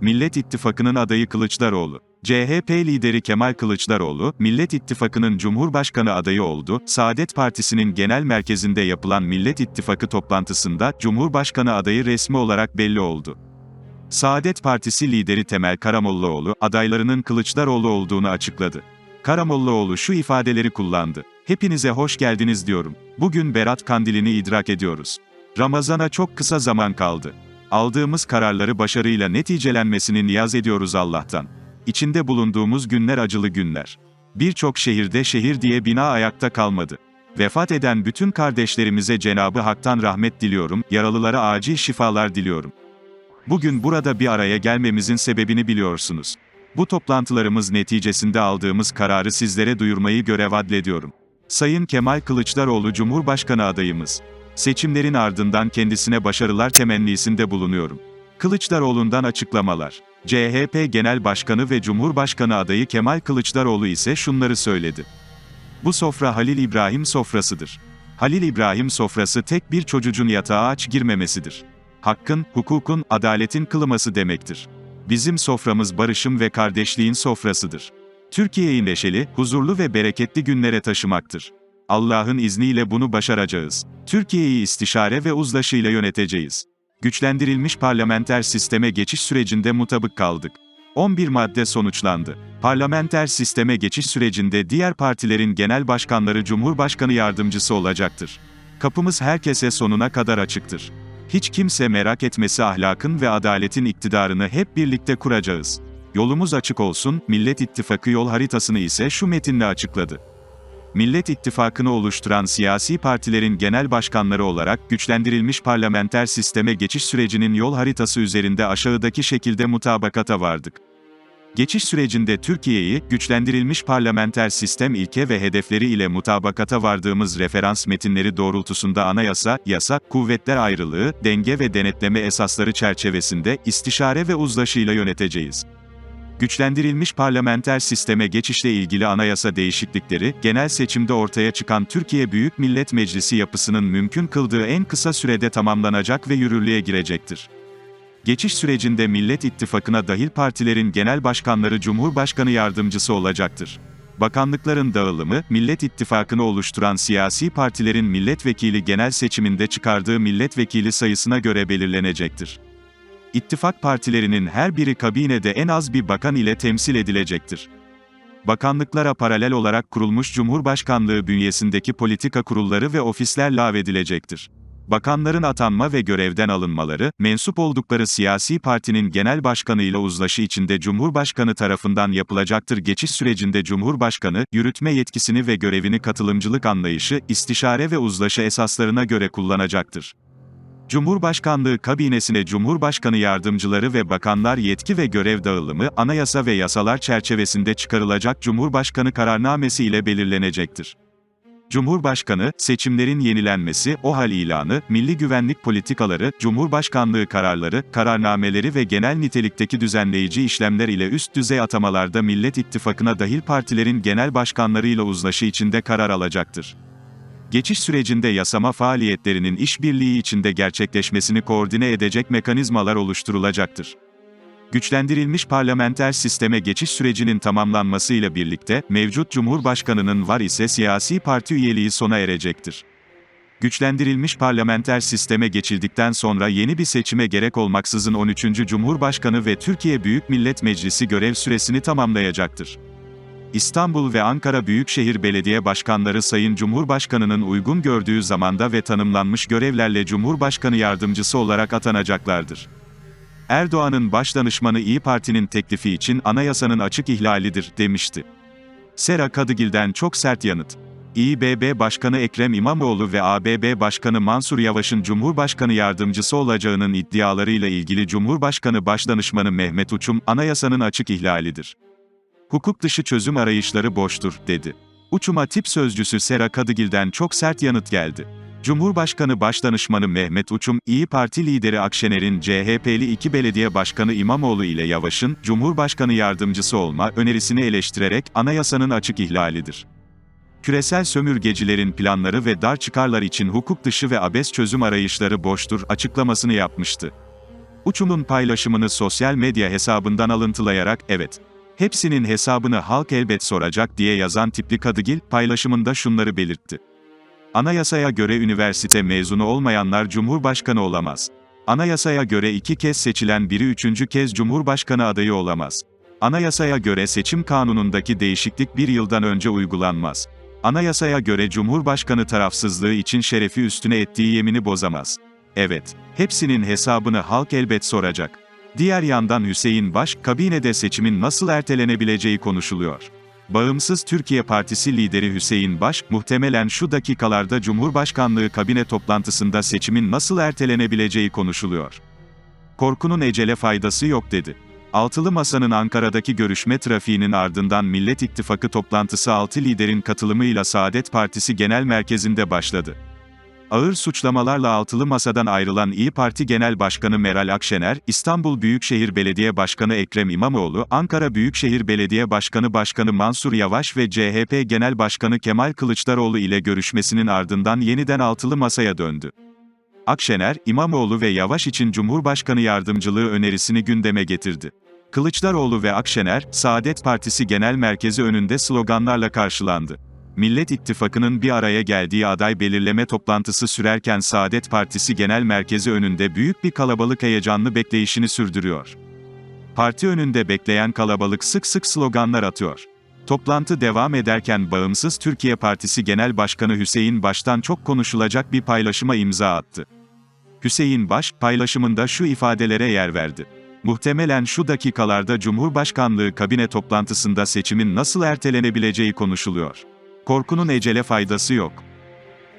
Millet İttifakı'nın adayı Kılıçdaroğlu. CHP lideri Kemal Kılıçdaroğlu, Millet İttifakı'nın Cumhurbaşkanı adayı oldu. Saadet Partisi'nin genel merkezinde yapılan Millet İttifakı toplantısında Cumhurbaşkanı adayı resmi olarak belli oldu. Saadet Partisi lideri Temel Karamollaoğlu, adaylarının Kılıçdaroğlu olduğunu açıkladı. Karamollaoğlu şu ifadeleri kullandı. Hepinize hoş geldiniz diyorum. Bugün Berat Kandili'ni idrak ediyoruz. Ramazana çok kısa zaman kaldı. Aldığımız kararları başarıyla neticelenmesini niyaz ediyoruz Allah'tan. İçinde bulunduğumuz günler acılı günler. Birçok şehirde şehir diye bina ayakta kalmadı. Vefat eden bütün kardeşlerimize Cenabı Hak'tan rahmet diliyorum, yaralılara acil şifalar diliyorum. Bugün burada bir araya gelmemizin sebebini biliyorsunuz. Bu toplantılarımız neticesinde aldığımız kararı sizlere duyurmayı görev adlediyorum. Sayın Kemal Kılıçdaroğlu Cumhurbaşkanı adayımız. Seçimlerin ardından kendisine başarılar temennisinde bulunuyorum. Kılıçdaroğlu'ndan açıklamalar. CHP Genel Başkanı ve Cumhurbaşkanı adayı Kemal Kılıçdaroğlu ise şunları söyledi. Bu sofra Halil İbrahim sofrasıdır. Halil İbrahim sofrası tek bir çocuğun yatağa aç girmemesidir. Hakkın, hukukun, adaletin kılıması demektir. Bizim soframız barışım ve kardeşliğin sofrasıdır. Türkiye'yi neşeli, huzurlu ve bereketli günlere taşımaktır. Allah'ın izniyle bunu başaracağız. Türkiye'yi istişare ve uzlaşıyla yöneteceğiz. Güçlendirilmiş parlamenter sisteme geçiş sürecinde mutabık kaldık. 11 madde sonuçlandı. Parlamenter sisteme geçiş sürecinde diğer partilerin genel başkanları Cumhurbaşkanı yardımcısı olacaktır. Kapımız herkese sonuna kadar açıktır. Hiç kimse merak etmesi ahlakın ve adaletin iktidarını hep birlikte kuracağız. Yolumuz açık olsun, Millet İttifakı yol haritasını ise şu metinle açıkladı. Millet İttifakı'nı oluşturan siyasi partilerin genel başkanları olarak güçlendirilmiş parlamenter sisteme geçiş sürecinin yol haritası üzerinde aşağıdaki şekilde mutabakata vardık. Geçiş sürecinde Türkiye'yi, güçlendirilmiş parlamenter sistem ilke ve hedefleri ile mutabakata vardığımız referans metinleri doğrultusunda anayasa, yasa, kuvvetler ayrılığı, denge ve denetleme esasları çerçevesinde istişare ve uzlaşıyla yöneteceğiz. Güçlendirilmiş parlamenter sisteme geçişle ilgili anayasa değişiklikleri, genel seçimde ortaya çıkan Türkiye Büyük Millet Meclisi yapısının mümkün kıldığı en kısa sürede tamamlanacak ve yürürlüğe girecektir. Geçiş sürecinde Millet İttifakı'na dahil partilerin genel başkanları Cumhurbaşkanı yardımcısı olacaktır. Bakanlıkların dağılımı, Millet İttifakı'nı oluşturan siyasi partilerin milletvekili genel seçiminde çıkardığı milletvekili sayısına göre belirlenecektir. İttifak partilerinin her biri kabinede en az bir bakan ile temsil edilecektir. Bakanlıklara paralel olarak kurulmuş Cumhurbaşkanlığı bünyesindeki politika kurulları ve ofisler lağvedilecektir. Bakanların atanma ve görevden alınmaları, mensup oldukları siyasi partinin genel başkanıyla uzlaşı içinde Cumhurbaşkanı tarafından yapılacaktır. Geçiş sürecinde Cumhurbaşkanı, yürütme yetkisini ve görevini katılımcılık anlayışı, istişare ve uzlaşı esaslarına göre kullanacaktır. Cumhurbaşkanlığı kabinesine Cumhurbaşkanı yardımcıları ve bakanlar yetki ve görev dağılımı, anayasa ve yasalar çerçevesinde çıkarılacak Cumhurbaşkanı kararnamesi ile belirlenecektir. Cumhurbaşkanı, seçimlerin yenilenmesi, OHAL ilanı, milli güvenlik politikaları, Cumhurbaşkanlığı kararları, kararnameleri ve genel nitelikteki düzenleyici işlemler ile üst düzey atamalarda Millet İttifakı'na dahil partilerin genel başkanlarıyla uzlaşı içinde karar alacaktır. Geçiş sürecinde yasama faaliyetlerinin işbirliği içinde gerçekleşmesini koordine edecek mekanizmalar oluşturulacaktır. Güçlendirilmiş parlamenter sisteme geçiş sürecinin tamamlanmasıyla birlikte, mevcut Cumhurbaşkanının var ise siyasi parti üyeliği sona erecektir. Güçlendirilmiş parlamenter sisteme geçildikten sonra yeni bir seçime gerek olmaksızın 13. Cumhurbaşkanı ve Türkiye Büyük Millet Meclisi görev süresini tamamlayacaktır. İstanbul ve Ankara Büyükşehir Belediye Başkanları Sayın Cumhurbaşkanı'nın uygun gördüğü zamanda ve tanımlanmış görevlerle Cumhurbaşkanı yardımcısı olarak atanacaklardır. Erdoğan'ın başdanışmanı İyi Parti'nin teklifi için anayasanın açık ihlalidir, demişti. Sera Kadıgil'den çok sert yanıt. İBB Başkanı Ekrem İmamoğlu ve ABB Başkanı Mansur Yavaş'ın Cumhurbaşkanı yardımcısı olacağının iddialarıyla ilgili Cumhurbaşkanı Başdanışmanı Mehmet Uçum, anayasanın açık ihlalidir. Hukuk dışı çözüm arayışları boştur, dedi. Uçuma tip sözcüsü Sera Kadıgil'den çok sert yanıt geldi. Cumhurbaşkanı Başdanışmanı Mehmet Uçum, İyi Parti lideri Akşener'in CHP'li iki belediye başkanı İmamoğlu ile Yavaş'ın, Cumhurbaşkanı yardımcısı olma önerisini eleştirerek, anayasanın açık ihlalidir. Küresel sömürgecilerin planları ve dar çıkarlar için hukuk dışı ve abes çözüm arayışları boştur açıklamasını yapmıştı. Uçum'un paylaşımını sosyal medya hesabından alıntılayarak, evet, hepsinin hesabını halk elbet soracak diye yazan tipli Kadıgil, paylaşımında şunları belirtti. Anayasaya göre üniversite mezunu olmayanlar Cumhurbaşkanı olamaz. Anayasaya göre iki kez seçilen biri üçüncü kez Cumhurbaşkanı adayı olamaz. Anayasaya göre seçim kanunundaki değişiklik bir yıldan önce uygulanmaz. Anayasaya göre Cumhurbaşkanı tarafsızlığı için şerefi üstüne ettiği yemini bozamaz. Evet, hepsinin hesabını halk elbet soracak. Diğer yandan Hüseyin Baş, kabinede seçimin nasıl ertelenebileceği konuşuluyor. Bağımsız Türkiye Partisi lideri Hüseyin Baş, muhtemelen şu dakikalarda Cumhurbaşkanlığı kabine toplantısında seçimin nasıl ertelenebileceği konuşuluyor. Korkunun ecele faydası yok dedi. Altılı Masa'nın Ankara'daki görüşme trafiğinin ardından Millet İttifakı toplantısı 6 liderin katılımıyla Saadet Partisi Genel Merkezi'nde başladı. Ağır suçlamalarla altılı masadan ayrılan İyi Parti Genel Başkanı Meral Akşener, İstanbul Büyükşehir Belediye Başkanı Ekrem İmamoğlu, Ankara Büyükşehir Belediye Başkanı Başkanı Mansur Yavaş ve CHP Genel Başkanı Kemal Kılıçdaroğlu ile görüşmesinin ardından yeniden altılı masaya döndü. Akşener, İmamoğlu ve Yavaş için Cumhurbaşkanı yardımcılığı önerisini gündeme getirdi. Kılıçdaroğlu ve Akşener, Saadet Partisi Genel Merkezi önünde sloganlarla karşılandı. Millet İttifakı'nın bir araya geldiği aday belirleme toplantısı sürerken Saadet Partisi Genel Merkezi önünde büyük bir kalabalık heyecanlı bekleyişini sürdürüyor. Parti önünde bekleyen kalabalık sık sık sloganlar atıyor. Toplantı devam ederken Bağımsız Türkiye Partisi Genel Başkanı Hüseyin Baş'tan çok konuşulacak bir paylaşıma imza attı. Hüseyin Baş, paylaşımında şu ifadelere yer verdi. Muhtemelen şu dakikalarda Cumhurbaşkanlığı kabine toplantısında seçimin nasıl ertelenebileceği konuşuluyor. Korkunun ecele faydası yok.